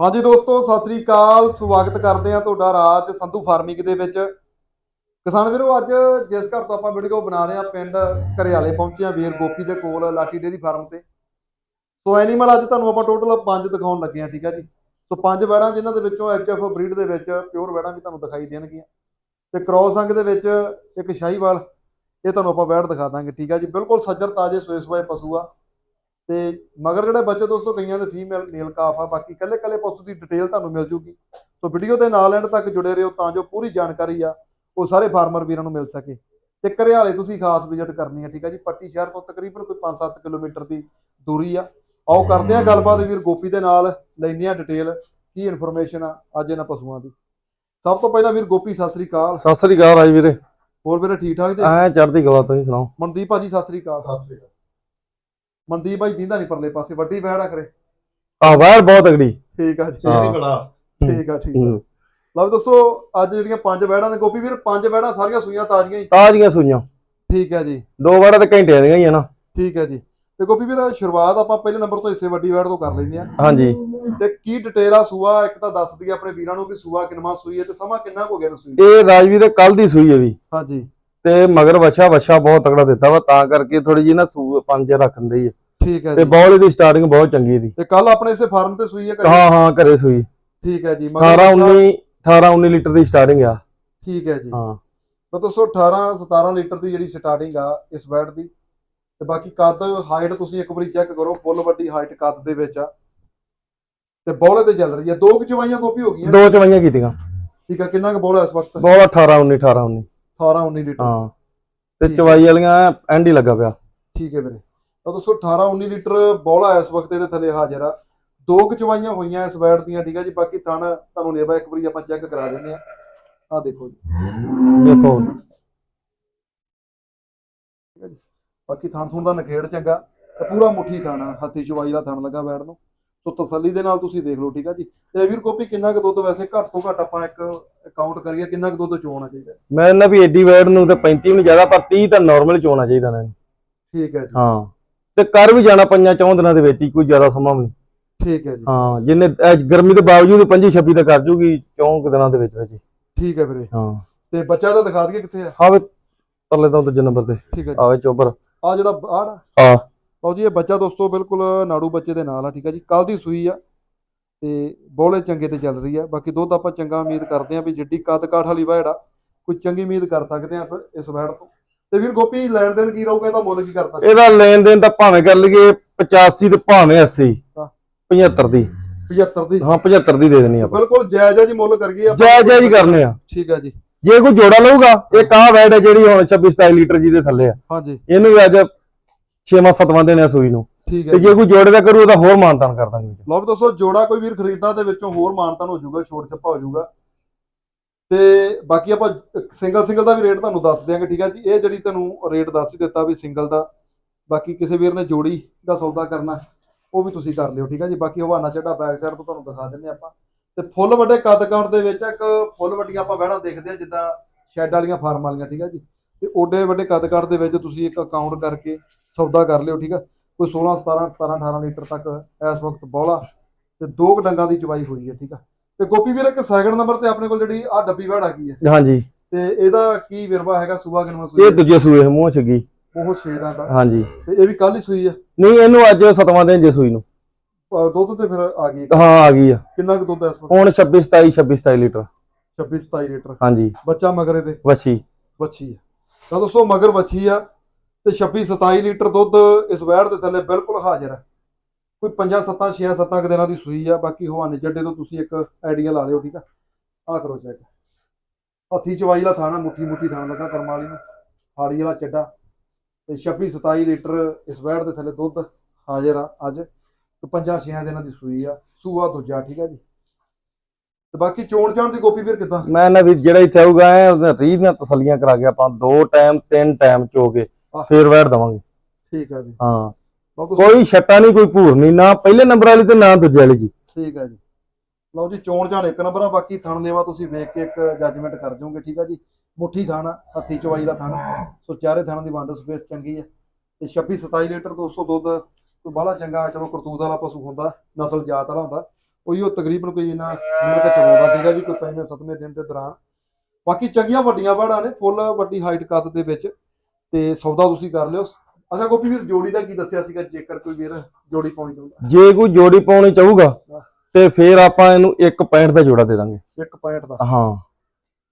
ਹਾਂਜੀ ਦੋਸਤੋ, ਸਤਿ ਸ੍ਰੀ ਅਕਾਲ। ਸਵਾਗਤ ਕਰਦੇ ਹਾਂ ਤੁਹਾਡਾ ਰਾਜ ਸੰਧੂ ਫਾਰਮਿੰਗ ਦੇ ਵਿੱਚ। ਕਿਸਾਨ ਵੀਰੋ, ਅੱਜ ਜਿਸ ਘਰ ਤੋਂ ਆਪਾਂ ਵੀਡੀਓ ਬਣਾ ਰਹੇ ਹਾਂ, ਪਿੰਡ ਘਰਿਆਲੇ ਪਹੁੰਚੇ ਹਾਂ ਵੀਰ ਗੋਪੀ ਦੇ ਕੋਲ, ਲਾਟੀ ਡੇਰੀ ਫਾਰਮ ਤੇ। ਸੋ ਐਨੀਮਲ ਅੱਜ ਤੁਹਾਨੂੰ ਆਪਾਂ ਟੋਟਲ ਪੰਜ ਦਿਖਾਉਣ ਲੱਗੇ ਹਾਂ, ਠੀਕ ਆ ਜੀ। ਸੋ ਪੰਜ ਵੈੜਾਂ ਜਿਨ੍ਹਾਂ ਦੇ ਵਿੱਚੋਂ ਐਚਐਫ ਬਰੀਡ ਦੇ ਵਿੱਚ ਪਿਓਰ ਵੈੜਾਂ ਵੀ ਤੁਹਾਨੂੰ ਦਿਖਾਈ ਦੇਣਗੀਆਂ। ਤੇ ਕ੍ਰੋਸ ਅੰਗ ਦੇ ਵਿੱਚ ਇੱਕ ਸ਼ਾਹੀਵਾਲ, ਇਹ ਤੁਹਾਨੂੰ ਆਪਾਂ ਵੈੜ ਦਿਖਾ ਦਾਂਗੇ, ਠੀਕ ਹੈ ਜੀ। ਬਿਲਕੁਲ ਸੱਜਰ ਤਾਜੇ ਸੋਏ ਸੋਏ ਪਸ਼ੂ ਆ। ਤੇ ਮਗਰ ਜਿਹੜੇ ਬੱਚੇ ਦੋਸਤੋ ਕਈਆਂ ਦੇ ਫੀਮੇਲ ਮੇਲ ਕਾਫ ਆ ਬਾਕੀ ਕੱਲੇ ਕੱਲੇ ਪਸ਼ੂ ਦੀ ਡਿਟੇਲ ਤੁਹਾਨੂੰ ਮਿਲ ਜੂਗੀ। ਸੋ ਵੀਡੀਓ ਦੇ ਨਾਲ ਐਂਡ ਤੱਕ ਜੁੜੇ ਰਹੋ ਤਾਂ ਜੋ ਪੂਰੀ ਜਾਣਕਾਰੀ ਆ ਉਹ ਸਾਰੇ ਫਾਰਮਰ ਵੀਰਾਂ ਨੂੰ ਮਿਲ ਸਕੇ। ਤੇ ਘਰਿਆਲੇ ਤੁਸੀਂ ਖਾਸ ਵਿਜ਼ਿਟ ਕਰਨੀ ਹੈ ਠੀਕ ਹੈ ਜੀ? ਪੱਟੀ ਸ਼ਹਿਰ ਤੋਂ ਤਕਰੀਬਨ ਕੋਈ 5-7 ਕਿਲੋਮੀਟਰ ਦੀ ਦੂਰੀ ਆ। ਆਓ ਕਰਦੇ ਆ ਗੱਲਬਾਤ ਵੀਰ ਗੋਪੀ ਦੇ ਨਾਲ ਲੈਂਦੇ ਆ ਡਿਟੇਲ ਕੀ ਇਨਫੋਰਮੇਸ਼ਨ ਆ ਅੱਜ ਇਹਨਾਂ ਪਸ਼ੂਆਂ ਦੀ। ਸਭ ਤੋਂ ਪਹਿਲਾਂ ਵੀਰ ਗੋਪੀ ਸਤਿ ਸ੍ਰੀ ਅਕਾਲ। ਸਤਿ ਸ੍ਰੀ ਅਕਾਲ ਰਾਜ ਵੀਰੇ ਹੋਰ ਵੀਰੇ ਠੀਕ ਠਾਕ ਜੀ? ਐ ਚੜ੍ਹਦੀ ਕਲਾ ਤੁਸੀਂ ਸੁਣਾਓ? ਮਨਦੀਪ ਭਾਜੀ ਸਤਿ ਸ੍ਰੀ ਅਕਾਲ। ਸਤਿ ਸ੍ਰੀ ਅਕਾਲ। ਮਨਦੀਪ ਭਾਈ ਦੀਂਦਾ ਨਹੀਂ ਪਰਲੇ ਪਾਸੇ ਵੱਡੀ ਵੈੜ ਆ ਕਰੇ। ਆਹ ਬਾਹਰ ਬਹੁਤ ਤਗੜੀ ਠੀਕ ਆ ਜੀ। ਹਾਂ। ਠੀਕ ਆ ਠੀਕ ਆ। ਲਓ ਦੱਸੋ ਅੱਜ ਜਿਹੜੀਆਂ ਪੰਜ ਵੈੜਾਂ ਨੇ ਗੋਪੀ ਵੀਰ ਪੰਜ ਵੈੜਾਂ ਸਾਰੀਆਂ ਸੂਈਆਂ ਤਾਜ਼ੀਆਂ ਹੀ? ਤਾਜ਼ੀਆਂ ਸੂਈਆਂ। ਠੀਕ ਹੈ ਜੀ। ਦੋ ਵਾਰਾਂ ਤੇ ਘੰਟਿਆਂ ਦੀਆਂ ਹੀ ਆ ਨਾ। ਠੀਕ ਹੈ ਜੀ। ਤੇ ਗੋਪੀ ਵੀਰ ਸ਼ੁਰੂਆਤ ਆਪਾਂ ਪਹਿਲੇ ਨੰਬਰ ਤੋਂ ਹਿੱਸੇ ਵੱਡੀ ਵੈੜ ਤੋਂ ਕਰ ਲੈਂਦੇ ਆ ਹਾਂਜੀ। ਤੇ ਕੀ ਡਿਟੇਲ ਆ ਸੂਆ? ਇੱਕ ਤਾਂ ਦੱਸ ਦਈਏ ਆਪਣੇ ਵੀਰਾਂ ਨੂੰ ਵੀ ਸੂਆ ਕਿੰਨਾ ਸੂਈ ਹੈ ਤੇ ਸਮਾਂ ਕਿੰਨਾ ਕੁ ਹੋ ਗਿਆ ਨੂੰ ਸੂਈ ਇਹ ਰਾਜ ਵੀਰੇ ਕੱਲ ਦੀ ਸੂਈ ਹੈ ਵੀ। ਹਾਂਜੀ। ਤੇ ਮਗਰ ਵਛਾ ਵਛਾ ਬਹੁਤ ਤਗੜਾ ਦਿੱਤਾ ਵਾ ਤਾਂ ਕਰਕੇ ਥੋੜੀ ਜੀ ਨਾ ਸੂ ਪੰਜ ਰੱਖਣ ਦੀ ਠੀਕ ਹੈ ਤੇ ਜੀ। ਬੌਲ ਦੀ ਸਟਾਰਟਿੰਗ ਬਹੁਤ ਚੰਗੀ ਦੀ ਤੇ ਕੱਲ ਆਪਣੇ ਇਸੇ ਫਾਰਮ ਤੇ ਸੂਈ ਹੈ ਘਰੇ? ਹਾਂ ਹਾਂ ਘਰੇ ਸੂਈ। ਠੀਕ ਹੈ ਜੀ 18 19 18 19 ਲੀਟਰ ਦੀ ਸਟਾਰਟਿੰਗ ਆ। ਠੀਕ ਹੈ ਜੀ। ਹਾਂ। ਤਾਂ ਦੋਸਤੋ 18 17 ਲੀਟਰ ਦੀ ਜਿਹੜੀ ਸਟਾਰਟਿੰਗ ਆ ਇਸ ਬੈਡ ਦੀ। ਤੇ ਬਾਕੀ ਕੱਦ ਹਾਈਟ ਤੁਸੀਂ ਇੱਕ ਵਾਰੀ ਚੈੱਕ ਕਰੋ ਫੁੱਲ ਵੱਡੀ ਹਾਈਟ ਕੱਦ ਦੇ ਵਿੱਚ ਆ। ਤੇ ਬੌਲੇ ਤੇ ਚੱਲ ਰਹੀ ਆ। ਦੋ ਕੁ ਚਵਾਈਆਂ ਕਾਪੀ ਹੋ ਗਈਆਂ। ਦੋ ਚਵਾਈਆਂ ਕੀਤੀਆਂ। ਠੀਕ ਆ ਕਿੰਨਾ ਕੁ ਬੌਲਾ ਇਸ ਵਕਤ? ਬੌਲ 18 19 18 19 18 19 ਲੀਟਰ। ਹਾਂ। ਤੇ। ਚਵਾਈ ਵਾਲੀਆਂ ਐਂਡ ਹੀ ਲੱਗਾ ਪਿਆ। ਠੀਕ ਹੈ ਵੀਰੇ। ਤਾਂ ਦੋਸਤੋ 18 19 ਲੀਟਰ ਬੌਲਾ ਇਸ ਵਕਤ ਇਹਦੇ ਥੱਲੇ ਹਾਜ਼ਰ ਆ। ਦੋ ਕੁ ਚਵਾਈਆਂ ਹੋਈਆਂ ਇਸ ਬੈਡ ਦੀਆਂ ਠੀਕ ਆ ਜੀ। ਬਾਕੀ ਥਣ ਤੁਹਾਨੂੰ ਨੇਬਾ ਇੱਕ ਵਾਰੀ ਆਪਾਂ ਚੈੱਕ ਕਰਾ ਦਿੰਦੇ ਆ ਆ ਦੇਖੋ ਜੀ। ਦੇਖੋ। ਬਾਕੀ ਥਣ ਥੁਣ ਦਾ ਨਖੇੜ ਚੰਗਾ। ਤੇ ਪੂਰਾ ਮੁੱਠੀ ਥਣ ਹੱਥੀ ਚਵਾਈ ਦਾ ਥਣ ਲੱਗਾ ਬੈਠ ਨੂੰ। ਸੋ ਤਸੱਲੀ ਦੇ ਨਾਲ ਤੁਸੀਂ ਦੇਖ ਲਓ ਠੀਕ ਆ ਜੀ। ਤੇ ਵੀਰ ਕੋਪੀ ਕਿੰਨਾ ਕੁ ਦੁੱਧ ਵੈਸੇ ਘੱਟ ਤੋਂ ਘੱਟ ਆਪਾਂ ਇੱਕ ਕਾਊਂਟ ਕਰੀਏ ਕਿੰਨਾ ਕੁ ਦੁੱਧ ਚੋਣਾ ਚਾਹੀਦਾ? ਮੈਂ ਇਹਨਾਂ ਵੀ ਏਡੀ ਵੈਡ ਨੂੰ ਤੇ 35 ਵੀ ਨਹੀਂ ਜ਼ਿਆਦਾ ਪਰ 30 ਤਾਂ ਨਾਰਮਲ ਚੋਣਾ ਚਾਹੀਦਾ ਨਾ। ਠੀਕ ਹੈ ਜੀ। ਹਾਂ। ਤੇ ਕਰ ਵੀ ਜਾਣਾ ਪੰਜਾਂ ਚੌਂ ਦਿਨਾਂ ਦੇ ਵਿੱਚ ਹੀ ਕੋਈ ਜ਼ਿਆਦਾ ਸਮਾਂ ਵੀ ਨਹੀਂ। ਠੀਕ ਹੈ ਜੀ। ਹਾਂ ਜਿੰਨੇ ਗਰਮੀ ਦੇ ਬਾਵਜੂਦ 25 26 ਤਾਂ ਕਰ ਜੂਗੀ ਚੌਂ ਕੁ ਦਿਨਾਂ ਦੇ ਵਿੱਚ ਵਿੱਚ ਹੀ। ਠੀਕ ਹੈ ਵੀਰੇ। ਹਾਂ। ਤੇ ਬੱਚਾ ਤਾਂ ਦਿਖਾ ਦਈਏ ਕਿੱਥੇ ਆ? ਆਵੇ ਪਰਲੇ ਤੋਂ ਦੂਜੇ ਨੰਬਰ ਤੇ। ਠੀਕ ਹੈ ਜੀ। ਆਵੇ ਚੋਬਰ ਆ ਜਿਹੜਾ ਆਹ ਨਾ। ਹਾਂ ਲਓ ਜੀ ਇਹ ਬੱਚਾ ਦੋਸਤੋ ਬਿਲਕੁਲ ਨਾੜੂ ਬੱਚੇ ਦੇ ਨਾਲ ਆ ਠੀਕ ਹੈ ਜੀ। ਕੱਲ ਦੀ ਸੂਈ ਆ ਤੇ ਬੋਲੇ ਚੰਗੇ ਤੇ ਚੱਲ ਰਹੀ ਆ। ਬਾਕੀ ਦੁੱਧ ਆਪਾਂ ਚੰਗਾ ਉਮੀਦ ਕਰਦੇ ਆ ਵੀ ਜਿੱਡੀ ਕੱਦ ਕਾਠ ਵਾਲੀ ਵੈੜ ਆ ਕੋਈ ਚੰਗੀ ਉਮੀਦ ਕਰ ਸਕਦੇ ਆ ਇਸ ਵੈੜ ਤੋਂ। ਤੇ ਵੀਰ ਗੋਪੀ ਲੈਣ ਦੇਣ ਕੀ ਰਹੂਗਾ ਇਹਦਾ ਮੁੱਲ ਕੀ ਕਰਦਾ ਇਹਦਾ ਲੈਣ ਦੇਣ ਤਾਂ ਭਾਵੇਂ ਕਰ ਲਈਏ 85 ਤੇ ਭਾਵੇਂ 80 ਹਾਂ। 75 ਦੀ। 75 ਦੀ? ਹਾਂ 75 ਦੀ ਦੇ ਦੇਣੀ ਆਪਾਂ। ਬਿਲਕੁਲ ਜਾਇਜ਼ ਆ ਜੀ ਮੁੱਲ ਕਰੀਏ ਆਪਾਂ ਜਾਇਜ਼ ਜਾਇਜ਼ ਹੀ ਕਰਨੇ ਆ। ਠੀਕ ਆ ਜੀ। ਜੇ ਕੋਈ ਜੋੜਾ ਲਊਗਾ ਇਹ ਕਾਹ ਵੈਡ ਹੈ ਜਿਹੜੀ ਹੁਣ 26 27 ਲੀਟਰ ਜੀ ਦੇ ਥੱਲੇ ਆ। ਹਾਂਜੀ। ਇਹਨੂੰ ਵੀ ਅੱਜ 6ਵਾਂ 7ਵਾਂ ਦੇਣਾ ਸੂਈ ਨੂੰ। ਠੀਕ ਹੈ ਤੇ ਜੀ। ਕੋਈ ਜੋੜੇ ਦਾ ਕਰੂ ਉਹਦਾ ਹੋਰ ਮਾਨਤਾਨ ਕਰ ਦਾਂਗੇ ਲਓ ਵੀ ਦੋਸਤੋ ਜੋੜਾ ਕੋਈ ਵੀਰ ਖਰੀਦਦਾ ਦੇ ਵਿੱਚੋਂ ਹੋਰ ਮਾਨਤਾਨ ਹੋ ਜਾਊਗਾ ਛੋਟ ਛੱਪਾ ਹੋ ਜਾਊਗਾ। ਤੇ ਬਾਕੀ ਆਪਾਂ ਸਿੰਗਲ ਸਿੰਗਲ ਦਾ ਵੀ ਰੇਟ ਤੁਹਾਨੂੰ ਦੱਸ ਦਿਆਂਗੇ ਠੀਕ ਆ ਜੀ? ਇਹ ਜਿਹੜੀ ਤੁਹਾਨੂੰ ਰੇਟ ਦੱਸ ਹੀ ਦਿੱਤਾ ਵੀ ਸਿੰਗਲ ਦਾ ਬਾਕੀ ਕਿਸੇ ਵੀਰ ਨੇ ਜੋੜੀ ਦਾ ਸੌਦਾ ਕਰਨਾ ਉਹ ਵੀ ਤੁਸੀਂ ਕਰ ਲਿਓ ਠੀਕ ਆ ਜੀ? ਬਾਕੀ ਹਵਾਨਾ ਚੱਡਾ ਬੈਕ ਸਾਈਡ ਤੋਂ ਤੁਹਾਨੂੰ ਦਿਖਾ ਦਿੰਨੇ ਆਪਾਂ। ਤੇ ਫੁੱਲ ਵੱਡੇ ਕੱਦ ਕਾਉਂਟ ਦੇ ਵਿੱਚ ਇੱਕ ਫੁੱਲ ਵੱਡੀਆਂ ਆਪਾਂ ਵਹਿਣਾ ਦੇਖਦੇ ਆ ਜਿੱਦਾਂ ਸ਼ੈੱਡ ਵਾਲੀਆਂ ਫਾਰਮ ਵਾਲੀਆਂ ਠੀਕ ਆ ਜੀ? ਤੇ ਓਡੇ ਵੱਡੇ ਕੱਦ ਕਾਠ ਦੇ ਵਿੱਚ ਤੁਸੀਂ ਇੱਕ ਅਕਾਊਂਟ ਕਰਕੇ ਸੌਦਾ ਕਰ ਲਿਓ ਠੀਕ ਆ? ਕੋਈ 16 17 17 18 ਲੀਟਰ ਤੱਕ ਇਸ ਵਕਤ ਬੌਲਾ ਤੇ ਦੋ ਡੰਗਾਂ ਦੀ ਚਵਾਈ ਹੋਈ ਹੈ ਠੀਕ ਆ? ਤੇ ਗੋਪੀ ਵੀਰ ਇੱਕ ਸੈਕਿੰਡ ਨੰਬਰ ਤੇ ਆਪਣੇ ਕੋਲ ਜਿਹੜੀ ਆ ਡੱਬੀ ਵੜ ਆ ਗਈ ਹੈ। ਹਾਂਜੀ। ਤੇ ਇਹਦਾ ਕੀ ਵਿਰਵਾ ਹੈਗਾ? ਸੂਆ ਕਿਨਵਾ ਇਹ ਸੂਈ ਦੂਜੇ ਸੂਏ ਮੂੰਹ ਛਗੀ। ਉਹ 6 ਦਾ ਦਾ ਹਾਂਜੀ। ਤੇ ਇਹ ਵੀ ਕੱਲ ਹੀ ਸੂਈ ਆ? ਨਹੀਂ ਇਹਨੂੰ ਅੱਜ 7ਵਾਂ ਦਿਨ ਜੇ ਸੂਈ ਨੂੰ। ਦੁੱਧ ਤੇ ਫਿਰ ਆ ਗਈ ਹਾਂ। ਆ ਗਈ ਆ। ਕਿੰਨਾ ਕੁ ਦੁੱਧ ਹੈ ਇਸ ਵਕਤ? ਹੁਣ 26 27 26 27 ਲੀਟਰ। 26 27 ਲੀਟਰ। ਹਾਂਜੀ। ਬੱਚਾ ਮਗਰੇ ਦੇ ਵਛੀ। ਵੱਛੀ ਤਾਂ ਦੋਸਤੋ ਮਗਰ ਵੱਛੀ ਆ ਤੇ 26 27 ਲੀਟਰ ਦੁੱਧ ਇਸ ਵੈੜ ਦੇ ਥੱਲੇ ਬਿਲਕੁਲ ਹਾਜ਼ਰ ਹੈ ਕੋਈ 5 7 6 7 ਕੁ ਦਿਨਾਂ ਦੀ ਸੂਈ ਆ, ਬਾਕੀ ਹਵਾਨੇ ਜੱਡੇ ਤੋਂ ਤੁਸੀਂ ਇੱਕ ਆਈਡੀਆ ਲਾ ਲਿਓ, ਠੀਕ ਆ? ਆ ਕਰੋ ਚੈੱਕ ਹੱਥੀ ਚਵਾਈ ਵਾਲਾ ਥਾਣਾ, ਮੁੱਠੀ ਮੁੱਠੀ ਥਾਣਾ ਲੱਗਾ ਕਰਮ ਵਾਲੀ ਨੂੰ। ਹਾੜੀ ਵਾਲਾ ਚੱਡਾ। ਤੇ 26 27 ਲੀਟਰ ਇਸ ਵੈੜ ਦੇ ਥੱਲੇ ਦੁੱਧ ਹਾਜ਼ਰ ਆ ਅੱਜ। ਤੇ 5 6 ਦਿਨਾਂ ਦੀ ਸੂਈ ਆ। ਸੂਆ ਦੂਜਾ, ਠੀਕ ਆ ਜੀ? ਤੇ ਬਾਕੀ ਚੋਣ ਚਾਣ ਦੀ ਗੋਪੀ ਵੀਰ ਕਿਦਾਂ? ਮੈਂ ਨਾ ਵੀ ਜਿਹੜਾ ਇੱਥੇ ਆਊਗਾ ਐ ਉਹਦੇ ਰੀਝ ਨਾਲ ਤਸੱਲੀਆਂ ਕਰਾ ਕੇ ਆਪਾਂ ਦੋ ਟਾਈਮ ਤਿੰਨ ਟਾਈਮ ਚੋ ਕੇ ਆਹ। ਫੇਰ ਵੈੜ ਦਵਾਂਗੇ। ਠੀਕ ਆ ਜੀ। ਹਾਂ। ਕੋਈ ਛੱਟਾ ਨਹੀਂ ਕੋਈ ਭੂਰ ਨਹੀਂ ਨਾ ਪਹਿਲੇ ਨੰਬਰ ਵਾਲੀ ਤੇ ਨਾ ਦੂਜੇ ਵਾਲੀ ਜੀ। ਠੀਕ ਹੈ ਜੀ। ਲਓ ਜੀ ਚੋਣ ਚਾਣ ਇੱਕ ਨੰਬਰ ਆ ਬਾਕੀ ਥਣ ਦੇਵਾ ਤੁਸੀਂ ਵੇਖ ਕੇ ਇੱਕ ਜੱਜਮੈਂਟ ਕਰ ਜਾਓਗੇ ਠੀਕ ਆ ਜੀ। ਮੁੱਠੀ ਥਣ ਆ, ਹੱਥੀ ਚਵਾਈ ਦਾ ਥਣ। ਸੋ ਚਾਰੇ ਥਣਾਂ ਦੀ ਵੰਡ ਸਪੇਸ ਚੰਗੀ ਹੈ ਤੇ 26 27 ਲੀਟਰ 200 ਦੁੱਧ ਕੋਈ ਬਾਹਲਾ ਚੰਗਾ ਚਲੋ ਕਰਤੂਤ ਵਾਲਾ ਪਸ਼ੂ ਹੁੰਦਾ ਨਸਲ ਜਾਤ ਵਾਲਾ ਹੁੰਦਾ। ਉਹੀ ਉਹ ਤਕਰੀਬਨ ਕੋਈ ਇਹਨਾਂ ਮਿਲ ਕੇ ਚਲਾਉਂਦਾ ਠੀਕ ਹੈ ਜੀ ਕੋਈ ਪੰਜਵੇਂ ਸੱਤਵੇਂ ਦਿਨ ਦੇ ਦੌਰਾਨ। ਬਾਕੀ ਚੰਗੀਆਂ ਵੱਡੀਆਂ ਵੜਾਂ ਨੇ ਫੁੱਲ ਵੱਡੀ ਹਾਈਟ ਕੱਦ ਦੇ ਵਿੱਚ ਤੇ ਸੌਦਾ ਤੁਸੀਂ ਕਰ ਲਿਓ। ਅੱਛਾ ਗੋਪੀ ਵੀਰ ਜੋੜੀ ਦਾ ਕੀ ਦੱਸਿਆ ਸੀਗਾ ਜੇਕਰ ਕੋਈ ਵੀਰ ਜੋੜੀ ਪਾਉਣੀ ਚਾਹੁੰਦਾ? ਜੇ ਕੋਈ ਜੋੜੀ ਪਾਉਣੀ ਚਾਹੂਗਾ ਤੇ ਫੇਰ ਆਪਾਂ ਇਹਨੂੰ 1.65 ਦਾ ਜੋੜਾ ਦੇ ਦਾਂਗੇ। ਇੱਕ ਪੁਆਇੰਟ ਦਾ? ਹਾਂ।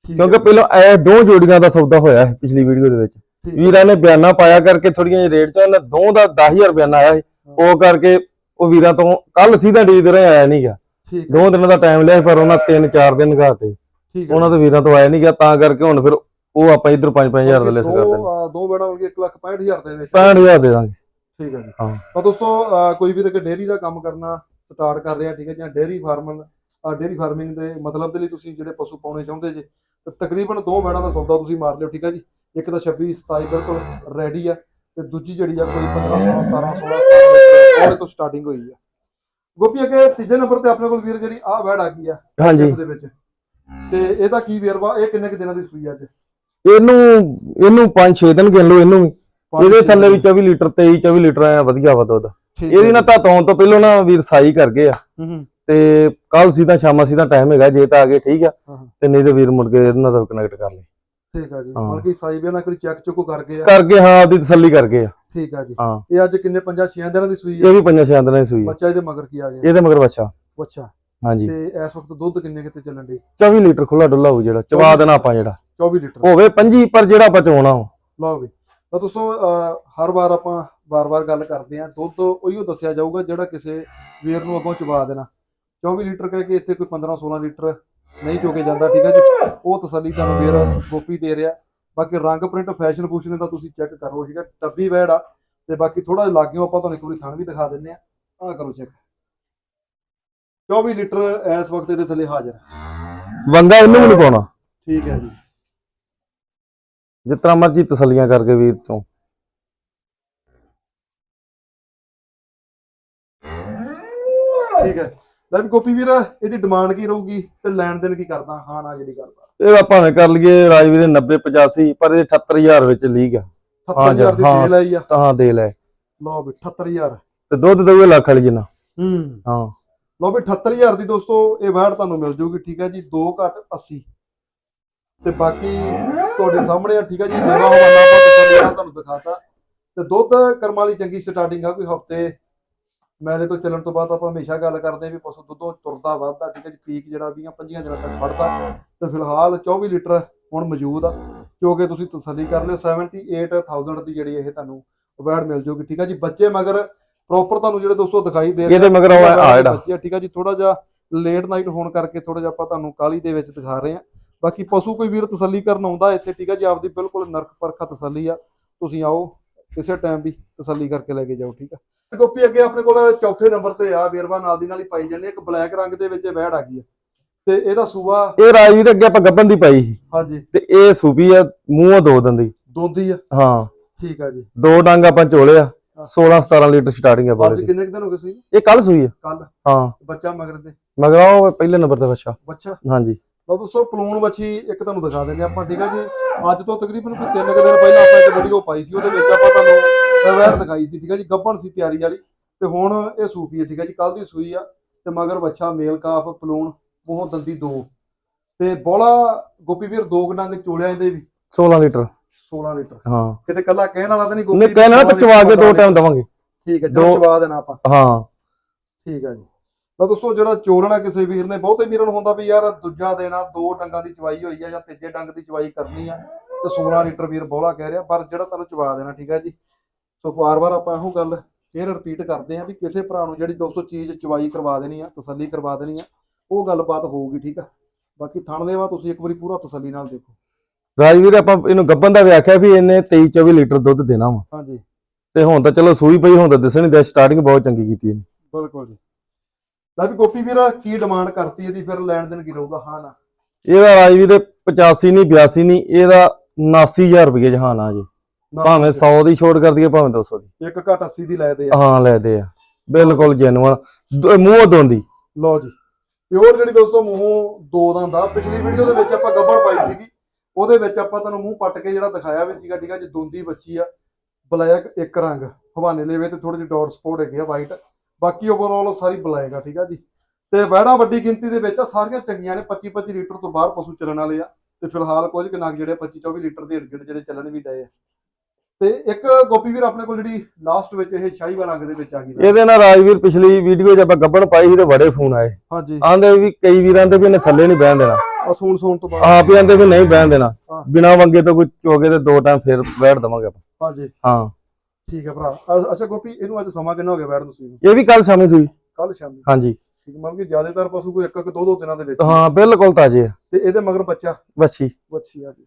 ਕਿਉਂਕਿ ਹੈ ਪਹਿਲਾਂ ਇਹ ਦੋ ਜੋੜੀਆਂ ਦਾ ਸੌਦਾ ਹੋਇਆ ਸੀ ਪਿਛਲੀ ਵੀਡੀਓ ਦੇ ਵਿੱਚ। ਹੈ। ਵੀਰਾਂ ਨੇ ਬਿਆਨਾ ਪਾਇਆ ਕਰਕੇ ਥੋੜੀਆਂ ਜਿਹੀ ਰੇਟ ਚ ਉਹਨਾਂ ਦੋ ਦਾ 10000 ਬਿਆਨਾ ਆਇਆ ਸੀ। ਉਹ ਕਰਕੇ ਉਹ ਵੀਰਾਂ ਤੋਂ ਕੱਲ ਸਿੱਧਾ ਡੀਜ ਦੇ ਰਹੇ ਆਇਆ ਨਹੀਂ ਗਿਆ ਠੀਕ ਦੋ ਦਿਨਾਂ ਦਾ ਟਾਈਮ ਲਿਆ ਪਰ ਉਹਨਾਂ ਤਿੰਨ ਚਾਰ ਦਿਨ ਘਾਤੇ ਠੀਕ ਹੈ ਉਹਨਾਂ ਤੋਂ ਵੀਰਾਂ ਤੋਂ ਆਇਆ ਨਹੀਂ ਗਿਆ ਤਾਂ ਕਰਕੇ ਹੁਣ ਫਿਰ ਉਹ ਆਪਾਂ ਇਧਰ 5-5000 ਦਾ ਲੈਸ ਕਰ ਦੋ, ਦਿੰਦੇ। ਅਹ, ਦੋ ਬੜਾ ਹੋਣਗੇ 1 ਲੱਖ 65000 ਦੇ ਵਿੱਚ। 65000 ਦੇ ਦਾਂਗੇ। ਠੀਕ ਹੈ ਜੀ। ਹਾਂ। ਤਾਂ ਦੋਸਤੋ ਕੋਈ ਵੀ ਤੇ ਡੇਅਰੀ ਦਾ ਕੰਮ ਕਰਨਾ ਸਟਾਰਟ ਕਰ ਰਿਹਾ ਠੀਕ ਹੈ ਜਾਂ ਡੇਅਰੀ ਫਾਰਮਰ ਡੇਅਰੀ ਫਾਰਮਿੰਗ ਦੇ ਮਤਲਬ ਦੇ ਲਈ ਤੁਸੀਂ ਜਿਹੜੇ ਪਸ਼ੂ ਪਾਉਣੇ ਚਾਹੁੰਦੇ ਜੇ ਤਾਂ ਤਕਰੀਬਨ ਦੋ ਬੈੜਾਂ ਦਾ ਸੌਦਾ ਤੁਸੀਂ ਮਾਰ ਲਿਓ ਠੀਕ ਹੈ ਜੀ। ਇੱਕ ਤਾਂ 26 27 ਬਿਲਕੁਲ ਰੈਡੀ ਆ ਤੇ ਦੂਜੀ ਜਿਹੜੀ ਆ ਕੋਈ 15 16 17 16 17 ਉਹਦੇ ਤੋਂ ਸਟਾਰਟਿੰਗ ਹੋਈ ਆ। ਗੋਪੀ ਅੱਗੇ ਤੀਜੇ ਨੰਬਰ ਤੇ ਆਪਣੇ ਕੋਲ ਵੀਰ ਜਿਹੜੀ ਆਹ ਵੈੜ ਆ ਗਈ ਆ ਹਾਂਜੀ। ਦੇ ਵਿੱਚ। ਤੇ ਇਹਦਾ ਕੀ ਵੇਰਵਾ ਇਹ ਕਿੰਨੇ ਕੁ ਦਿਨਾਂ ਦੀ ਸੂਈ ਆ ਅੱਜ? ਇਹਨੂੰ ਇਹਨੂੰ 5-6 ਦਿਨ ਗਿਣ ਲਓ ਇਹਨੂੰ ਵੀ। ਇਹਦੇ ਥੱਲੇ ਵੀ ਦਿਨ। 24 ਲੀਟਰ 23 24 ਲੀਟਰ ਆਇਆ ਵਧੀਆ ਵਾ ਦੁੱਧ। ਇਹਦੀ ਨਾ ਤਾਂ ਤੌਣ ਤੋਂ ਪਹਿਲਾਂ ਨਾ ਵੀਰ ਸਾਈ ਕਰ ਗਏ ਆ। ਤੇ ਕੱਲ ਸੀ ਤਾਂ ਸ਼ਾਮਾਂ ਸੀ ਤਾਂ ਟਾਈਮ ਹੈਗਾ ਜੇ ਤਾਂ ਆ ਗਏ ਠੀਕ ਆ। ਤੇ ਨਹੀਂ ਤੇ ਵੀਰ ਮੁੜ ਕੇ ਇਹਨਾਂ ਦਾ ਕਨੈਕਟ ਕਰ ਲਈ ਠੀਕ ਆ ਜੀ। ਮਤਲਬ ਕਿ ਸਾਈ ਵੀ ਨਾ ਕੋਈ ਚੈੱਕ ਚੁੱਕ ਕਰਕੇ ਆ। ਕਰਕੇ ਹਾਂ ਉਹਦੀ ਤਸੱਲੀ ਕਰ ਗਏ ਆ। ਠੀਕ ਆ ਜੀ। ਹਾਂ। ਇਹ ਅੱਜ ਕਿੰਨੇ ਪੰਜਾਂ ਛੇਆਂ ਦਿਨਾਂ ਦੀ ਸੂਈ ਇਹ ਵੀ ਪੰਜਾਂ ਛਿਆਂ ਦਿਨਾਂ ਦੀ ਸੂਈ ਆ। ਬੱਚਾ ਇਹਦੇ ਮਗਰ ਕੀ ਆ ਗਿਆ? ਇਹਦੇ ਮਗਰ ਬੱਚਾ। ਅੱਛਾ ਹਾਂਜੀ। ਤੇ ਇਸ ਵਕਤ ਦੁੱਧ ਕਿੰਨੇ ਕਿਤੇ ਚੱਲਣ ਦੀ 24 ਲੀਟਰ ਖੁੱਲਾ ਡੁੱਲਾ ਹੋ ਜਿਹੜਾ ਚਵਾ ਦੇਣਾ ਆਪਾਂ ਜਿਹੜਾ। 24 ਲੀਟਰ। ਹੋਵੇ 25 ਪਰ ਜਿਹੜਾ ਚਵਾਉਣਾ ਵਾ। ਲਓ ਵੀ। ਤਾਂ ਦੋਸਤੋ ਅਹ, ਹਰ ਵਾਰ ਆਪਾਂ ਵਾਰ-ਵਾਰ ਗੱਲ ਕਰਦੇ ਆਂ। ਦੁੱਧ ਉਹੀਓ ਦੱਸਿਆ ਜਾਊਗਾ ਜਿਹੜਾ ਕਿਸੇ ਵੀਰ ਨੂੰ ਅੱਗੋਂ ਚਵਾ ਦੇਣਾ। 24 ਲੀਟਰ ਕਹਿ ਕੇ ਇੱਥੇ ਕੋਈ 15-16 ਲੀਟਰ ਨਹੀਂ ਚੋਕੇ ਜਾਂਦਾ ਠੀਕ ਹੈ ਜੀ? ਉਹ ਤਸੱਲੀ ਤੁਹਾਨੂੰ ਵੀਰ ਗੋਪੀ ਦੇ ਰਿਹਾ। ਬਾਕੀ ਰੰਗ ਪ੍ਰਿੰਟ ਫੈਸ਼ਨ ਫੂਸ਼ਨ ਦਾ ਤੁਸੀਂ ਚੈੱਕ ਕਰੋ ਠੀਕ ਹੈ ਡੱਬੀ ਵੈੜ ਆ ਤੇ ਬਾਕੀ ਥੋੜਾ ਜਿਹਾ ਲਾਗਿਓ ਆਪਾਂ ਤੁਹਾਨੂੰ ਇੱਕ ਵਾਰੀ ਥਣ ਵੀ ਦਿਖਾ ਦਿੰਨੇ ਆ ਆਹ ਕਰੋ ਚੈੱਕ 24 ਲੀਟਰ ਇਸ ਵਕਤ ਇਹਦੇ ਥੱਲੇ ਹਾਜ਼ਰ ਬੰਦਾ ਇਹਨੂੰ ਵੀ ਨਹੀਂ ਪਾਉਣਾ। ਠੀਕ ਹੈ ਜੀ। ਤਰ੍ਹਾਂ ਮਰਜ਼ੀ ਤਸੱਲੀਆਂ ਕਰਕੇ ਵੀਰ ਤੋਂ ਠੀਕ ਹੈ। ਲੈ ਵੀ ਗੋਪੀ ਵੀਰ ਇਹਦੀ ਡਿਮਾਂਡ ਕੀ ਰਹੂਗੀ ਤੇ ਲੈਣ ਦੇਣ ਕੀ ਕਰਦਾ ਹਾਂ ਨਾ ਜਿਹੜੀ ਕਰਦਾ। ਇਹ ਆਪਾਂ ਭਾਵੇਂ ਕਰ ਲਈਏ ਰਾਜਵੀਰ ਦੇ 90 85 ਪਰ ਇਹ 78000 ਵਿੱਚ ਲੀਕ ਆ। 78000 ਦੀ। ਤੇਲ ਆਈ ਆ। ਤਾਂ ਦੇ ਲੈ ਲਓ ਵੀ 78000 ਤੇ ਦੁੱਧ ਦਊਗੇ ਲੱਖ ਵਾਲੀ ਜਿੰਨਾ। ਹੂੰ। ਹਾਂ। ਲਓ ਵੀ 78000 ਦੀ ਦੋਸਤੋ ਇਹ ਵੈੜ ਤੁਹਾਨੂੰ ਮਿਲ ਜੂਗੀ ਠੀਕ ਹੈ ਜੀ 2 ਘੱਟ 80 ਤੇ ਬਾਕੀ ਤੁਹਾਡੇ ਸਾਹਮਣੇ ਆ ਠੀਕ ਹੈ ਜੀ ਨਵਾਂ ਹਵਾਲਾ ਆਪਾਂ ਤੁਹਾਨੂੰ ਦਿਖਾਤਾ। ਤੇ ਦੁੱਧ ਕਰਮ ਵਾਲੀ ਚੰਗੀ ਸਟਾਰਟਿੰਗ ਆ ਕੋਈ ਹਫ਼ਤੇ ਮੈਲੇ ਤੋਂ ਚੱਲਣ ਤੋਂ ਬਾਅਦ ਆਪਾਂ ਹਮੇਸ਼ਾ ਗੱਲ ਕਰਦੇ ਹਾਂ ਵੀ ਪਸ਼ੂ ਦੁੱਧੋਂ ਤੁਰਦਾ ਵੱਧਦਾ ਠੀਕ ਹੈ ਜੀ ਪੀਕ ਜਿਹੜਾ 20 25 ਦਿਨਾਂ ਤੱਕ ਫੜਦਾ ਤੇ ਫਿਲਹਾਲ 24 ਲੀਟਰ ਹੁਣ ਮੌਜੂਦ ਆ ਕਿਉਂਕਿ ਤੁਸੀਂ ਤਸੱਲੀ ਕਰ ਲਿਓ 78000 ਦੀ ਜਿਹੜੀ ਇਹ ਤੁਹਾਨੂੰ ਵੈੜ ਮਿਲ ਜੂਗੀ ਠੀਕ ਹੈ ਜੀ। ਬੱਚੇ ਮਗਰ ਪ੍ਰੋਪਰ ਤੁਹਾਨੂੰ ਜਿਹੜੇ ਦੋਸਤੋ ਦਿਖਾਈ ਦੇ ਰਹੇ ਇਹਦੇ ਮਗਰ ਉਹ ਆ ਜਿਹੜਾ। ਬੱਚੇ ਠੀਕ ਆ ਜੀ। ਥੋੜਾ ਜਿਹਾ ਲੇਟ ਨਾਈਟ ਹੋਣ ਕਰਕੇ ਥੋੜਾ ਜਿਹਾ ਆਪਾਂ ਤੁਹਾਨੂੰ ਕਾਲੀ ਦੇ ਵਿੱਚ ਦਿਖਾ ਰਹੇ ਆ ਬਾਕੀ ਪਸ਼ੂ ਕੋਈ ਵੀਰ ਤਸੱਲੀ ਕਰਨ ਆਉਂਦਾ ਇੱਥੇ ਠੀਕ ਆ ਜੀ ਆਪਦੀ ਬਿਲਕੁਲ ਨਰਕ ਪਰਖਾ ਤਸੱਲੀ ਆ। ਤੁਸੀਂ ਆਓ ਕਿਸੇ ਟਾਈਮ ਵੀ ਤਸੱਲੀ ਕਰਕੇ ਲੈ ਕੇ ਜਾਓ ਠੀਕ ਆ ਗੋਪੀ ਅੱਗੇ ਆਪਣੇ ਕੋਲ ਚੌਥੇ ਨੰਬਰ ਤੇ ਆ ਵੇਰਵਾ ਨਾਲ ਦੀ ਨਾਲ ਹੀ ਪਾਈ ਜਾਂਦੇ ਇੱਕ ਬਲੈਕ ਰੰਗ ਦੇ ਵਿੱਚ ਵਹਿੜ ਆ ਗਈ ਆ। ਤੇ ਇਹਦਾ ਸੂਆ ਇਹ ਰਾਜਵੀਰ ਅੱਗੇ ਆਪਾਂ ਗੱਬਨ ਦੀ ਪਾਈ ਸੀ। ਹਾਂਜੀ। ਤੇ ਇਹ ਸੂਬੀ ਆ ਮੂੰਹੋਂ ਦੋ ਦੰਦੀ। ਦੋਂਦੀ ਆ? ਹਾਂ। ਠੀਕ ਆ ਜੀ। ਦੋ ਡੰਗ ਆਪਾਂ ਚੋਲੇ ਆ 16 17 ਲੀਟਰ ਸਟਾਰਟਿੰਗ ਆ ਅੱਜ ਬੋਲੇ ਦੀ। ਕਿੰਨੇ ਦਿਨ ਹੋ ਗਏ ਸੀ ਇਹ ਕੱਲ ਸੂਈ ਆ। ਕੱਲ ਹਾਂ। ਬੱਚਾ ਮਗਰ ਦੇ ਮਗਰ ਉਹ ਪਹਿਲੇ ਨੰਬਰ ਤੇ ਬੱਚਾ। ਬੱਚਾ? ਹਾਂਜੀ। ਲਓ ਦੋਸਤੋ ਪਲੂਣ ਵੱਛੀ ਇੱਕ ਤੁਹਾਨੂੰ ਦਿਖਾ ਦਿੰਦੇ ਆਪਾਂ ਠੀਕ ਆ ਜੀ। ਅੱਜ ਤੋਂ ਤਕਰੀਬਨ ਕੋਈ ਤਿੰਨ ਕੁ ਦਿਨ ਪਹਿਲਾਂ ਆਪਾਂ ਇੱਕ ਵੀਡੀਓ ਪਾਈ ਸੀ ਉਹਦੇ ਵਿੱਚ ਆਪਾਂ ਤੁਹਾਨੂੰ ਵੈਟ ਦਿਖਾਈ ਸੀ ਠੀਕ ਆ ਜੀ ਗੱਭਣ ਸੀ ਤਿਆਰੀ ਵਾਲੀ ਤੇ ਹੁਣ ਇਹ ਸੂਪੀ ਹੈ ਠੀਕ ਆ ਜੀ ਕੱਲ ਦੀ ਸੂਈ ਆ ਤੇ ਮਗਰ ਵੱਛਾ ਮੇਲ ਕਾਫ ਪਲੂਣ ਬਹੁਤ ਦੰਦੀ ਦੋ ਤੇ ਬੋਲਾ ਗੋਪੀ ਵੀਰ ਦੋ ਕੁ ਡੰਗ ਚੋਲਿਆਂ ਇਹਦੇ ਵੀ। 16 ਲੀਟਰ। 16 ਲੀਟਰ। ਹਾਂ। ਕਿਤੇ ਕੱਲਾ ਕਹਿਣ ਵਾਲਾ ਤਾਂ ਨਹੀਂ ਉਹਨੇ ਕਹਿਣਾ ਨਾ ਚਵਾ ਕੇ ਦੋ ਟਾਈਮ ਦਵਾਂਗੇ। ਠੀਕ ਹੈ ਜੋ ਦੋ- ਚਵਾ ਦੇਣਾ ਆਪਾਂ। ਹਾਂ। ਠੀਕ ਹੈ ਜੀ। ਤਾਂ ਦੋਸਤੋ ਜਿਹੜਾ ਚੋਲਣਾ ਕਿਸੇ ਵੀਰ ਨੇ ਬਹੁਤੇ ਵੀਰਾਂ ਨੂੰ ਹੁੰਦਾ ਵੀ ਯਾਰ ਦੂਜਾ ਦੇਣਾ ਦੋ ਡੰਗਾਂ ਦੀ ਚਵਾਈ ਹੋਈ ਆ ਜਾਂ ਤੀਜੇ ਡੰਗ ਦੀ ਚਵਾਈ ਕਰਨੀ ਆ ਤੇ 16 ਲੀਟਰ ਵੀਰ ਬੋਲਾ ਕਹਿ ਰਿਹਾ ਪਰ ਜਿਹੜਾ ਤੁਹਾਨੂੰ ਚਵਾ ਦੇਣਾ ਠੀਕ ਹੈ ਜੀ ਸੋ ਵਾਰ-ਵਾਰ ਆਪਾਂ ਇਹੋ ਗੱਲ ਫੇਰ ਰਿਪੀਟ ਕਰਦੇ ਆ ਵੀ ਕਿਸੇ ਭਰਾ ਨੂੰ ਜਿਹੜੀ ਦੋਸਤੋ ਚੀਜ਼ ਚਵਾਈ ਕਰਵਾ ਦੇਣੀ ਆ ਤਸੱਲੀ ਕਰਵਾ ਦੇਣੀ ਆ ਉਹ ਗੱਲਬਾਤ ਹੋਊਗੀ ਠੀਕ ਆ? ਬਾਕੀ ਥਣ ਦੇਵਾ ਤੁਸੀਂ ਇੱਕ ਵਾਰੀ ਪੂਰਾ ਤਸੱਲੀ ਨਾਲ ਦੇਖੋ। ਰਾਜਵੀਰ ਆਪਾਂ ਇਹਨੂੰ ਗੱਬਨ ਦਾ ਵੀ ਆਖਿਆ ਵੀ ਇਹਨੇ 23 24 ਲੀਟਰ ਦੁੱਧ ਦੇਣਾ ਵਾ। ਹਾਂਜੀ। ਤੇ ਹੁਣ ਤਾਂ ਚਲੋ ਸੂਈ ਪਈ ਹੁਣ ਤਾਂ ਦਿਸਣੀ ਦੇ ਸਟਾਰਟਿੰਗ ਬਹੁਤ ਚੰਗੀ ਕੀਤੀ ਇਹਨੇ। ਬਿਲਕੁਲ ਜੀ। ਲੈ ਵੀ ਗੋਪੀ ਵੀਰ ਕੀ ਡਿਮਾਂਡ ਕਰਤੀ ਇਹਦੀ? ਫਿਰ ਲੈਣ ਦੇਣ ਕੀ ਰਹੂਗਾ? ਹਾਂ ਨਾ। ਇਹਦਾ ਰਾਜਵੀਰ ਦੇ 85 ਨਹੀਂ 82 ਨਹੀਂ ਇਹਦਾ 79000 ਰੁਪਏ ਜਹਾਨਾ ਜੀ ਨਾ ਭਾਵੇਂ 100 ਦੀ ਛੋਟ ਕਰ ਦਈਏ ਭਾਵੇਂ 200 ਦੀ। ਇੱਕ ਘੱਟ 80 ਦੀ ਲੈ ਦੇ ਆ। ਹਾਂ ਲੈਦੇ ਆ। ਬਿਲਕੁਲ ਜੈਨੂਅਨ ਮੂੰਹ ਦੋਂਦੀ। ਲਓ ਜੀ। ਪਿਓਰ ਜਿਹੜੀ ਦੋਸਤੋ ਮੂੰਹੋਂ ਦੋ ਦਾ ਹੁੰਦਾ ਪਿਛਲੀ ਵੀਡੀਓ ਦੇ ਵਿੱਚ ਆਪਾਂ ਗੱਬੜ ਪਾਈ ਸੀਗੀ। ਉਹਦੇ ਵਿੱਚ ਆਪਾਂ ਤੁਹਾਨੂੰ ਮੂੰਹ ਪੱਟ ਕੇ ਜਿਹੜਾ ਦਿਖਾਇਆ ਵੀ ਸੀਗਾ ਠੀਕ ਆ ਜੀ ਦੋਂਦੀ ਬੱਚੀ ਆ। ਬਲੈਕ ਇੱਕ ਰੰਗ ਹਵਾਨੇ ਲੈਵੇ ਤੇ ਥੋੜੇ ਜਿਹੇ ਡਾਟ ਸਪੋਟ ਹੈਗੇ ਆ ਵਾਈਟ ਬਾਕੀ ਓਵਰਆਲ ਸਾਰੀ ਬਲੈਕ ਆ ਠੀਕ ਆ ਜੀ। ਤੇ ਵੈੜਾ ਵੱਡੀ ਗਿਣਤੀ ਦੇ ਵਿੱਚ ਆ ਸਾਰੀਆਂ ਚੰਗੀਆਂ ਨੇ 25 25 ਲੀਟਰ ਤੋਂ ਬਾਹਰ ਪਸ਼ੂ ਚੱਲਣ ਵਾਲੇ ਆ। ਤੇ ਫਿਲਹਾਲ ਕੁਝ ਕੁ ਨਗ ਜਿਹੜੇ 25 24 ਲੀਟਰ ਦੇ ਢਿੱਡ ਜਿਹੜੇ ਚੱਲਣ ਵੀ ਡਏ ਆ। ਤੇ ਇੱਕ ਗੋਪੀ ਵੀਰ ਆਪਣੇ ਕੋਲ ਜਿਹੜੀ ਲਾਸਟ ਵਿੱਚ ਇਹ ਸ਼ਾਹੀਵਾਲ ਅੰਗ ਦੇ ਵਿੱਚ ਆ ਗਈ। ਇਹਦੇ ਨਾਲ ਰਾਜਵੀਰ ਪਿਛਲੀ ਵੀਡੀਓ 'ਚ ਆਪਾਂ ਗੱਬਣ ਪਾਈ ਸੀ ਤੇ ਬੜੇ ਫੋਨ ਆਏ। ਹਾਂਜੀ। ਆਂਦੇ ਵੀ ਕਈ ਵੀਰਾਂ ਦੇ ਵੀ ਇਹਨੇ ਥੱਲੇ ਨਹੀਂ ਬਹਿਣ ਦੇਣਾ। ਆ ਸੂਣ ਸੂਣ ਤੋਂ ਬਾਅਦ। ਆਪ ਹੀ ਆਂਦੇ ਵੀ ਨਹੀਂ ਬਹਿਣ ਦੇਣਾ। ਬਿਨਾ ਵੰਗੇ ਤੋਂ ਕੋਈ ਚੋਗੇ ਤੇ ਦੋ ਟਾਈਮ ਫੇਰ ਬੈਠ ਦਵਾਂਗੇ ਆਪਾਂ। ਹਾਂਜੀ। ਹਾਂ। ਠੀਕ ਹੈ ਭਰਾ। ਅੱਛਾ ਗੋਪੀ ਇਹਨੂੰ ਅੱਜ ਸਮਾਂ ਕਿੰਨਾ ਹੋ ਗਿਆ ਬੈਠ ਤੁਸੀਂ ਇਹ ਵੀ ਕੱਲ ਸ਼ਾਮੀ ਸੂਈ। ਕੱਲ ਸ਼ਾਮੀ? ਹਾਂਜੀ। ਠੀਕ ਮਤਲਬ ਕਿ ਜ਼ਿਆਦਾਤਰ ਪਸ਼ੂ ਕੋਈ ਇੱਕ ਇੱਕ ਦੋ ਦੋ ਦਿਨਾਂ ਦੇ ਵਿੱਚ। ਹਾਂ ਬਿਲਕੁਲ ਤਾਜ਼ੇ ਆ। ਤੇ ਇਹਦੇ ਮਗਰ ਬੱਚਾ? ਵੱਛੀ। ਵੱਛੀ ਆ ਜੀ।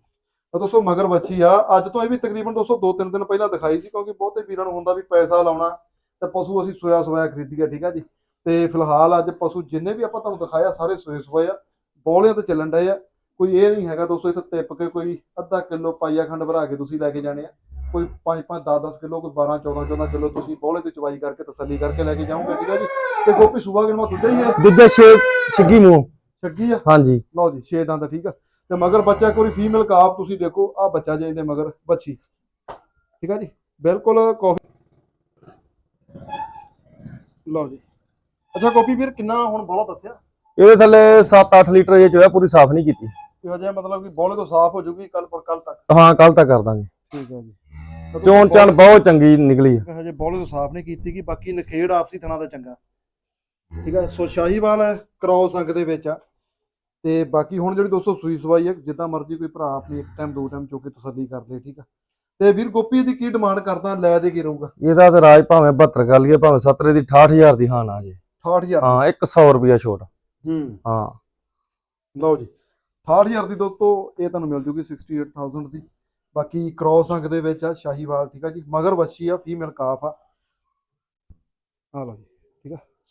ਤਾਂ ਦੋਸਤੋ ਮਗਰ ਵੱਛੀ ਆ। ਅੱਜ ਤੋਂ ਇਹ ਵੀ ਤਕਰੀਬਨ ਦੋਸਤੋ ਦੋ ਤਿੰਨ ਦਿਨ ਪਹਿਲਾਂ ਦਿਖਾਈ ਸੀ ਕਿਉਂਕਿ ਬਹੁਤੇ ਵੀਰਾਂ ਨੂੰ ਹੁੰਦਾ ਵੀ ਪੈਸਾ ਲਾਉਣਾ ਤੇ ਪਸ਼ੂ ਅਸੀਂ ਸੋਇਆ ਸੋਇਆ ਖਰੀਦੀਏ ਠੀਕ ਆ ਜੀ। ਤੇ ਫਿਲਹਾਲ ਅੱਜ ਪਸ਼ੂ ਜਿੰਨੇ ਵੀ ਆਪਾਂ ਤੁਹਾਨੂੰ ਦਿਖਾਇਆ ਸਾਰੇ ਸੋਏ ਸੋਏ ਆ। ਬੋਲਿਆਂ ਤੇ ਚੱਲਣ ਡਏ ਆ। ਕੋਈ ਇਹ ਨਹੀਂ ਹੈਗਾ ਦੋਸਤੋ ਇੱਥੇ ਟਿੱਪ ਕੇ ਕੋਈ ਅੱਧਾ ਕਿਲੋ ਪਾਈਆ ਖੰਡ ਭਰਾ ਕੇ ਤੁਸੀਂ ਲੈ ਕੇ ਜਾਣੇ ਆ। ਕੋਈ 5 5 10 10 ਕਿਲੋ ਕੋਈ 12 14 14 ਕਿਲੋ ਤੁਸੀਂ ਬੋਲੇ ਤੇ ਚਵਾਈ ਕਰਕੇ ਤਸੱਲੀ ਕਰਕੇ ਲੈ ਕੇ ਜਾਓਗੇ ਠੀਕ ਆ ਜੀ। ਤੇ ਗੋਪੀ ਸੂਬਾ ਕਿਨਵਾ ਦੂਜਾ ਹੀ ਹੈ। ਦੂਜਾ ਛੇ ਛਿੱਗੀ ਮੂੰਹ। ਛੱਗੀ ਆ? ਹਾਂਜੀ। ਲਓ ਜੀ 6 ਦੰਦ ਠੀਕ ਆ। ਤੇ ਮਗਰ ਬੱਚਾ ਕੋਈ ਫੀਮੇਲ ਕਾਪ ਤੁਸੀਂ ਦੇਖੋ ਆ ਬੱਚਾ ਜੇ ਇਹਦੇ ਮਗਰ ਬੱਚੀ। ਠੀਕ ਆ ਜੀ? ਬਿਲਕੁਲ ਕਾਫੀ ਲਓ ਜੀ। ਅੱਛਾ ਕਾਪੀ ਵੀਰ ਕਿੰਨਾ ਹੁਣ ਬੋਲਾ ਦੱਸਿਆ? ਇਹਦੇ ਥੱਲੇ 7-8 ਲੀਟਰ ਇਹ ਚੋਇਆ ਪੂਰੀ ਸਾਫ਼ ਨਹੀਂ ਕੀਤੀ। ਇਹੋ ਜਿਹਾ ਮਤਲਬ ਕਿ ਬੋਲੇ ਤੋਂ ਸਾਫ਼ ਹੋ ਜੂਗੀ ਕੱਲ ਪਰ ਕੱਲ ਤੱਕ। ਹਾਂ ਕੱਲ ਤੱਕ ਕਰ ਦਾਂਗੇ। ਠੀਕ ਆ ਜੀ। ਚੋਣ ਚਣ ਬਹੁਤ ਚੰਗੀ ਨਿਕਲੀ ਬੋਲੇ- ਹਜੇ ਬੋਲੇ ਤੋਂ ਸਾਫ਼ ਨਹੀਂ ਕੀਤੀ ਕਿ ਬਾਕੀ ਨਖੇੜ ਆਪਸੀ ਥਣਾ ਦਾ ਚੰਗਾ। ਠੀਕ ਆ ਸੋ ਸ਼ਾਹੀਵਾਲ ਕ੍ਰੋਸ ਅੰਗ ਦੇ ਵਿੱਚ ਆ। ਤੇ ਬਾਕੀ ਹੁਣ ਜਿਹੜੀ ਦੋਸਤੋ ਸੂਈ ਸਵਾਈ ਹੈ ਜਿੱਦਾਂ ਮਰਜ਼ੀ ਕੋਈ ਭਰਾ ਆਪਣੀ ਇੱਕ ਟਾਈਮ ਦੋ ਟਾਈਮ ਚੋ ਕੇ ਤਸੱਲੀ ਕਰ ਲੇ ਠੀਕ ਆ? ਤੇ ਵੀਰ ਗੋਪੀ ਦੀ ਕੀ ਡਿਮਾਂਡ ਕਰਦਾ ਲੈ ਦੇ ਕੀ ਰਹੂਗਾ? ਇਹਦਾ ਤੇ ਰਾਜ ਭਾਵੇਂ 72 ਕਰ ਲਈਏ ਭਾਵੇਂ 70 ਦੀ 68000 ਦੀ ਹਾਂ ਨਾ ਜੇ। 68000 ਹਾਂ 100 ਰੁਪਿਆ ਛੋਟ। ਹੂੰ। ਹਾਂ। ਲਓ ਜੀ 68000 ਦੀ ਦੋਸਤੋ ਇਹ ਤੁਹਾਨੂੰ ਮਿਲ ਜੂਗੀ 68000 ਦੀ। ਬਾਕੀ ਕ੍ਰੋਸ ਅੰਗ ਦੇ ਵਿੱਚ ਆ ਸ਼ਾਹੀਵਾਲ ਠੀਕ ਆ ਜੀ? ਮਗਰ ਵੱਛੀ ਆ ਫੀਮੇਲ ਕਾਫ ਆ। ਆ ਲਓ ਜੀ।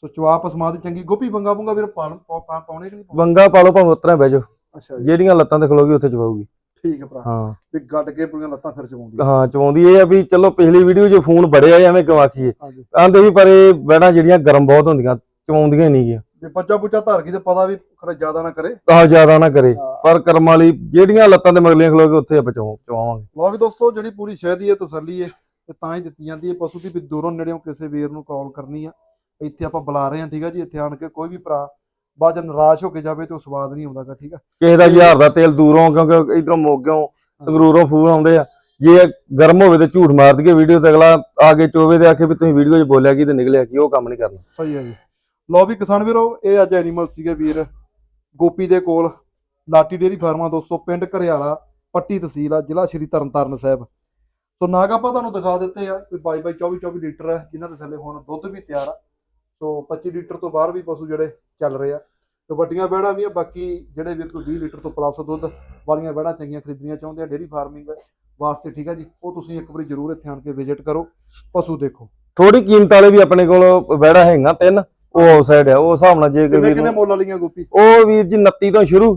ਸੋ ਚਵਾਪ ਅਸਮਾ ਦੀ ਚੰਗੀ ਗੋਪੀ ਬੰਗਾ ਬੰਗਾ ਵੀਰ ਪਾਣ ਪਾ- ਪਾ- ਪਾਉਣੇ ਕਿ ਨਹੀਂ ਪਾਉਣੇ? ਵੰਗਾ ਪਾ ਲਓ ਭਾਵੇਂ ਉਤਰਾ ਬਹਿ ਜਾਓ। ਅੱਛਾ ਜੀ। ਜਿਹੜੀਆਂ ਲੱਤਾਂ ਤੇ ਖਲੋਗੀ ਉੱਥੇ ਚਵਾਉਗੀ ਠੀਕ ਹੈ ਭਰਾ। ਹਾਂ। ਵੀ ਗੱਡ ਕੇ ਪੂਰੀਆਂ ਲੱਤਾਂ ਫਿਰ ਚਵਾਉਂਦੀ ਹਾਂ। ਚਵਾਉਂਦੀ ਇਹ ਆ ਵੀ ਚਲੋ ਪਿਛਲੀ ਵੀਡੀਓ 'ਚ ਫੋਨ ਬੜਿਆ ਐਵੇਂ ਹਾਂਜੀ ਆਂਦੇ ਵੀ ਪਰ ਇਹ ਬੈੜਾਂ ਜਿਹੜੀਆਂ ਗਰਮ ਬਹੁਤ ਹੁੰਦੀਆਂ ਚਵਾਉਂਦੀਆਂ ਨਹੀਂ ਗੀਆਂ। ਜੇ ਬੱਚਾ ਬੁੱਚਾ ਧਰ ਗਈ ਤੇ ਪਤਾ ਵੀ ਖਰੇ ਜ਼ਿਆਦਾ ਨਾ ਕਰੇ। ਆਹ ਜ਼ਿਆਦਾ ਨਾ ਕਰੇ। ਹਾਂ। ਪਰ ਕਰਮ ਵਾਲੀ ਜਿਹੜੀਆਂ ਲੱਤਾਂ ਤੇ ਮਗਲੀਆਂ ਖਲੋਗੇ ਉੱਥੇ ਆਪਾਂ ਚਵਾਉ- ਚਵਾਵਾਂਗੇ ਵੀ ਦੋਸਤੋ ਜਿਹੜੀ ਪੂਰੀ ਸ਼ਹਿਦ ਦੀ ਇਹ ਤਸੱਲੀ ਹੈ ਤੇ ਤਾਂ ਹੀ ਦਿੱਤੀ ਜਾਂਦੀ ਹੈ। ਪਸ਼ੂ ਦੀ ਵੀ ਦੂਰੋਂ ਨੇੜਿਓਂ ਕਿਸੇ ਵੀਰ ਨੂੰ ਕਾਲ ਕਰਨੀ ਆ। ਇੱਥੇ ਆਪਾਂ ਬੁਲਾ ਰਹੇ ਹਾਂ ਠੀਕ ਆ ਜੀ ਇੱਥੇ ਆਣ ਕੇ ਕੋਈ ਵੀ ਭਰਾ ਬਾਅਦ ਚ ਨਿਰਾਸ਼ ਹੋ ਕੇ ਜਾਵੇ ਤੇ ਉਹ ਸਵਾਦ ਨਹੀਂ ਆਉਂਦਾਗਾ ਠੀਕ ਆ। ਕਿਸੇ ਦਾ ਹਜ਼ਾਰ ਦਾ ਤੇਲ ਦੂਰੋਂ ਕਿਉਂਕਿ ਇਧਰੋਂ ਮੋਗਿਓਂ ਸੰਗਰੂਰੋਂ ਫੋਨ ਆਉਂਦੇ ਆ। ਜੇ ਗਰਮ ਹੋਵੇ ਤੇ ਝੂਠ ਮਾਰ ਦਈਏ ਵੀਡੀਓ ਤੇ ਅਗਲਾ ਆ ਕੇ ਚੋਵੇ ਤੇ ਆਖੇ ਵੀ ਤੁਸੀਂ ਵੀਡੀਓ 'ਚ ਬੋਲਿਆ ਕੀ ਤੇ ਨਿਕਲਿਆ ਕੀ ਉਹ ਕੰਮ ਨਹੀਂ ਕਰਨਾ। ਸਹੀ ਹੈ ਜੀ। ਲਓ ਵੀ ਕਿਸਾਨ ਵੀਰੋ ਇਹ ਅੱਜ ਐਨੀਮਲ ਸੀਗੇ ਵੀਰ। ਗੋਪੀ ਦੇ ਕੋਲ ਲਾਟੀ ਡੇਰੀ ਫਾਰਮਾ ਦੋਸਤੋ ਪਿੰਡ ਘਰਿਆਲਾ ਪੱਟੀ ਤਹਿਸੀਲ ਆ ਜ਼ਿਲ੍ਹਾ ਸ਼੍ਰੀ ਤਰਨਤਾਰਨ ਸਾਹਿਬ। ਸੋ ਨਾਗ ਆਪਾਂ ਤੁਹਾਨੂੰ ਦਿਖਾ ਦਿੱਤੇ ਆ ਕੋਈ 22 22 24 24 ਲੀਟਰ ਹੈ ਜਿਨ੍ਹਾਂ ਦੇ ਥੱਲੇ ਹੁਣ ਦੁੱਧ ਵੀ ਤਿਆਰ ਆ। ਸੋ 25 ਲੀਟਰ ਤੋਂ ਬਾਹਰ ਵੀ ਪਸ਼ੂ ਜਿਹੜੇ ਚੱਲ ਰਹੇ ਆ। ਤੇ ਵੱਡੀਆਂ ਬੈੜਾਂ ਵੀ ਆ ਬਾਕੀ ਜਿਹੜੇ ਵੀਰ ਕੋਈ 20 ਲੀਟਰ ਤੋਂ ਪਲੱਸ ਦੁੱਧ ਵਾਲੀਆਂ ਬੈੜਾਂ ਚੰਗੀਆਂ ਖਰੀਦਣੀਆਂ ਚਾਹੁੰਦੇ ਆ ਡੇਰੀ ਫਾਰਮਿੰਗ ਵਾਸਤੇ ਠੀਕ ਆ ਜੀ। ਉਹ ਤੁਸੀਂ ਇੱਕ ਵਾਰੀ ਜ਼ਰੂਰ ਇੱਥੇ ਆਣ ਕੇ ਵਿਜ਼ਿਟ ਕਰੋ ਪਸ਼ੂ ਦੇਖੋ। ਥੋੜੀ ਕੀਮਤ ਵਾਲੇ ਵੀ ਆਪਣੇ ਕੋਲ ਵੈੜਾ ਹੈਗਾ ਤਿੰਨ ਉਹ ਆਊਟਸਾਈਡ ਆ ਉਹ ਹਿਸਾਬ ਨਾਲ ਜੇ ਕਿੰਨੇ ਕਿੰਨੇ ਮੁੱਲ ਵਾਲੀਆਂ ਗੋਪੀ? ਉਹ ਵੀਰ ਜੀ 29 ਤੋਂ ਸ਼ੁਰੂ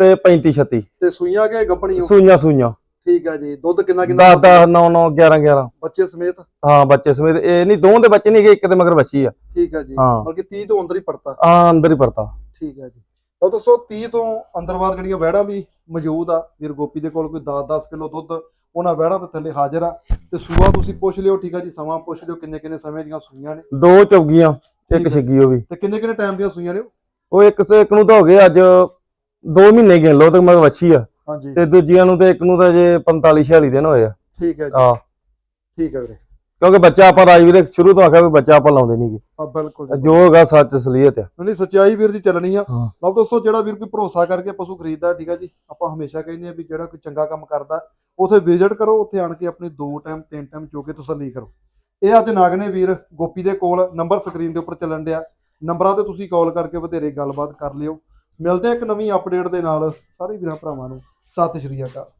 ਤੇ 35 36 ਤੇ ਸੂਈਆਂ ਕੇ ਗੱਪਣੀ ਸੂਈਆਂ ਸੂਈਆਂ। ਠੀਕ ਆ ਜੀ। ਦੁੱਧ ਕਿੰਨਾ ਕਿੰਨਾ 10 10 9 9 11 11 ਬੱਚੇ ਸਮੇਤ? ਹਾਂ ਬੱਚੇ ਸਮੇਤ। ਇਹ ਨਹੀਂ ਦੋਵਾਂ ਦੇ ਬੱਚੇ ਨਹੀਂ ਹੈਗੇ ਇੱਕ ਦੇ ਮਗਰ ਬੱਚੀ ਆ। ਠੀਕ ਆ ਜੀ। ਹਾਂ। ਬਲਕਿ 30 ਤੋਂ ਅੰਦਰ ਹੀ ਪੜਤਾ ਆ ਅੰਦਰ ਹੀ ਪਰਤਾ। ਠੀਕ ਆ ਜੀ। ਤਾਂ ਦੋਸਤੋ 30 ਤੋਂ ਅੰਦਰਵਾਰ ਜਿਹੜੀਆਂ ਵਹਿੜਾਂ ਵੀ ਮੌਜੂਦ ਆ ਵੀਰ ਗੋਪੀ ਦੇ ਕੋਲ ਕੋਈ 10-10 ਕਿਲੋ ਦੁੱਧ ਉਹਨਾਂ ਵਹਿੜਾਂ ਦੇ ਥੱਲੇ ਹਾਜ਼ਰ ਆ। ਤੇ ਸੂਆ ਤੁਸੀਂ ਪੁੱਛ ਲਿਓ ਠੀਕ ਆ ਜੀ ਸਮਾਂ ਪੁੱਛ ਲਿਓ ਕਿੰਨੇ ਕਿੰਨੇ ਸਮੇਂ ਦੀਆਂ ਸੂਈਆਂ ਨੇ? ਦੋ ਚੌਗੀਆਂ ਠੀਕ ਇੱਕ ਆ। ਛਿੱਗੀ ਉਹ ਵੀ। ਤੇ ਕਿੰਨੇ ਕਿੰਨੇ ਟਾਈਮ ਦੀਆਂ ਸੂਈਆਂ ਨੇ ਉਹ? ਉਹ ਇੱਕ ਸੇ ਇੱਕ ਨੂੰ ਤਾਂ ਹੋ ਗਏ ਅੱਜ 2 ਮਹੀਨੇ ਗਿਣ ਲਓ ਤੇ ਮਗਰ ਵੱਛੀ ਆ। ਹਾਂਜੀ। ਤੇ ਦੂਜੀਆਂ ਨੂੰ ਤੇ ਇੱਕ ਨੂੰ ਤਾਂ ਜੇ 45 46 ਦਿਨ ਹੋਏ ਆ। ਠੀਕ ਹੈ ਜੀ। ਆ ਠੀਕ ਹੈ ਵੀਰੇ। ਕਿਉਂਕਿ ਬੱਚਾ ਆਪਾਂ ਰਾਜਵੀਰ ਸ਼ੁਰੂ ਤੋਂ ਆਖਿਆ ਵੀ ਬੱਚਾ ਆਪਾਂ ਲਾਉਂਦੇ ਨਹੀਂਗੇ ਆ ਬਿਲਕੁਲ ਜੀ। ਜੋ ਹੈਗਾ ਸੱਚ ਅਸਲੀਅਤ ਆ। ਨਹੀਂ ਸੱਚਾਈ ਵੀਰ ਜੀ ਚੱਲਣੀ ਆ। ਹਾਂ। ਲਓ ਦੋਸਤੋ ਜਿਹੜਾ ਵੀਰ ਕੋਈ ਭਰੋਸਾ ਕਰਕੇ ਪਸ਼ੂ ਖਰੀਦਦਾ ਠੀਕ ਆ ਜੀ ਆਪਾਂ ਹਮੇਸ਼ਾ ਕਹਿੰਦੇ ਆ ਵੀ ਜਿਹੜਾ ਕੋਈ ਚੰਗਾ ਕੰਮ ਕਰਦਾ ਉਥੇ ਵਿਜ਼ਿਟ ਕਰੋ ਉੱਥੇ ਆਣ ਕੇ ਆਪਣੀ ਦੋ ਟਾਈਮ ਤਿੰਨ ਟਾਈਮ ਚੋ ਕੇ ਤਸੱਲੀ ਕਰੋ। ਇਹ ਅੱਜ ਨਾਗਨੇ ਵੀਰ ਗੋਪੀ ਦੇ ਕੋਲ ਨੰਬਰ ਸਕਰੀਨ ਦੇ ਉੱਪਰ ਚੱਲਣ ਡਿਆ। ਨੰਬਰਾਂ ਤੇ ਤੁਸੀਂ ਕਾਲ ਕਰਕੇ ਵਧੇਰੇ ਗੱਲਬਾਤ ਕਰ ਲਿਓ। ਮਿਲਦੇ ਆ ਇੱਕ ਨਵੀਂ ਅਪਡੇਟ ਦੇ ਨਾਲ ਸਾਰੇ ਵੀਰਾਂ ਭਰਾਵਾਂ ਨੂੰ। ਸਤਿ ਸ਼੍ਰੀ ਅਕਾਲ।